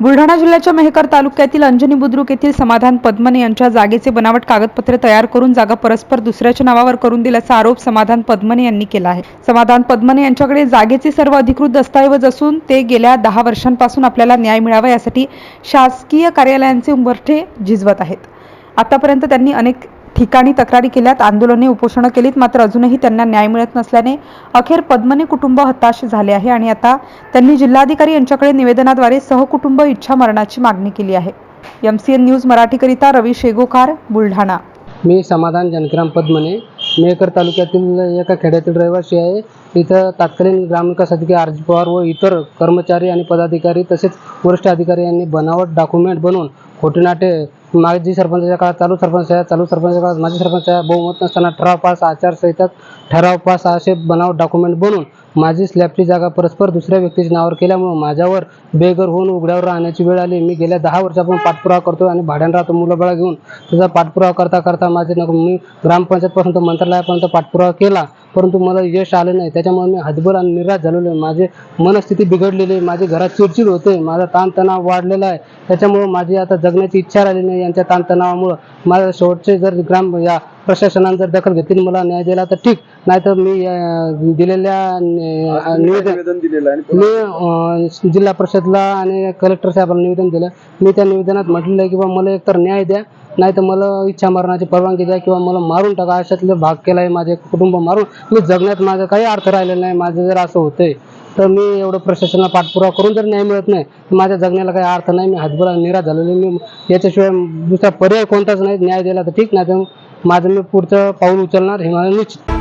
बुलढाणा जिल्ह्याच्या मेहकर तालुक्यातील अंजनी बुद्रुक येथील समाधान पद्मने यांच्या जागेचे बनावट कागदपत्रे तयार करून जागा परस्पर दुसऱ्याच्या नावावर करून दिल्याचा आरोप समाधान पद्मने यांनी केला आहे. समाधान पद्मने यांच्याकडे जागेचे सर्व अधिकृत दस्तऐवज असून ते गेल्या दहा वर्षांपासून आपल्याला न्याय मिळावा यासाठी शासकीय कार्यालयांचे उंबरठे झिजवत आहेत. आतापर्यंत त्यांनी अनेक ठिकाणी तक्रारी केल्यात आंदोलने उपोषणं केलीत मात्र अजूनही त्यांना न्याय मिळत नसल्याने अखेर पद्मने कुटुंब हताश झाले आहे आणि आता त्यांनी जिल्हाधिकारी यांच्याकडे निवेदनाद्वारे सहकुटुंब इच्छा मरणाची मागणी केली आहे. एम सी एन न्यूज मराठीकरिता रवी शेगोकार बुलढाणा. मी समाधान जनकिराम पद्मने मेकर तालुक्यातील एका खेड्यातील रहिवासी आहे. इथं तत्कालीन ग्रामविकास अधिकारी आर जी पवार व इतर कर्मचारी आणि पदाधिकारी तसेच वरिष्ठ अधिकारी यांनी बनावट डॉक्युमेंट बनवून खोटे नाटे माजी सरपंचाच्या काळात चालू सरपंच आहे चालू सरपंचाच्या काळात माजी सरपंच आहे बहुमत नसताना ठराव पास आचारसंहितात ठराव पास असे बनावट डॉक्युमेंट बनवून माझी स्लॅबची जागा परस्पर दुसऱ्या व्यक्तीच्या नावावर केल्यामुळे माझ्यावर बेघर होऊन उघड्यावर राहण्याची वेळ आली. मी गेल्या दहा वर्षापासून पाठपुरावा करतो आणि भाड्यानं राहतो मुलंबळा घेऊन. त्याचा पाठपुरावा करता करता माझे नको मी ग्रामपंचायतपासून तर मंत्रालयापर्यंत पाठपुरावा केला. परंतु मला यश आलं नाही. त्याच्यामुळे मी हातभर आणि निराश झालेलो आहे. माझे मनस्थिती बिघडलेली आहे. माझी घरात चिडचिड होते. माझा ताणतणाव वाढलेला आहे. त्याच्यामुळे माझी आता जगण्याची इच्छा राहिली नाही. यांच्या ताणतणावामुळं माझ्या शेवटचे जर ग्राम या प्रशासनाने जर दखल घेतली मला न्याय दिला तर ठीक. नाहीतर मी दिलेल्या निवेदन मी जिल्हा परिषदला आणि कलेक्टर साहेबांना निवेदन दिलं. मी त्या निवेदनात म्हटलेलं आहे की बा मला एकतर न्याय द्या. नाही तर मला इच्छा मरणाची परवानगी द्या किंवा मला मारून टाका. अशातले भाग केला आहे माझे कुटुंब मारून. मी जगण्यात माझा काही अर्थ राहिलेला नाही. माझं जर असं होतंय तर मी एवढं प्रशासनाला पाठपुरावा करून जर न्याय मिळत नाही तर माझ्या जगण्याला काही अर्थ नाही. मी हातभरा निराश झालेलो मी याच्याशिवाय दुसरा पर्याय कोणताच नाही. न्याय दिला तर ठीक नाही तर माझं मी पुढचं पाऊल उचलणार हे मला निश्चित.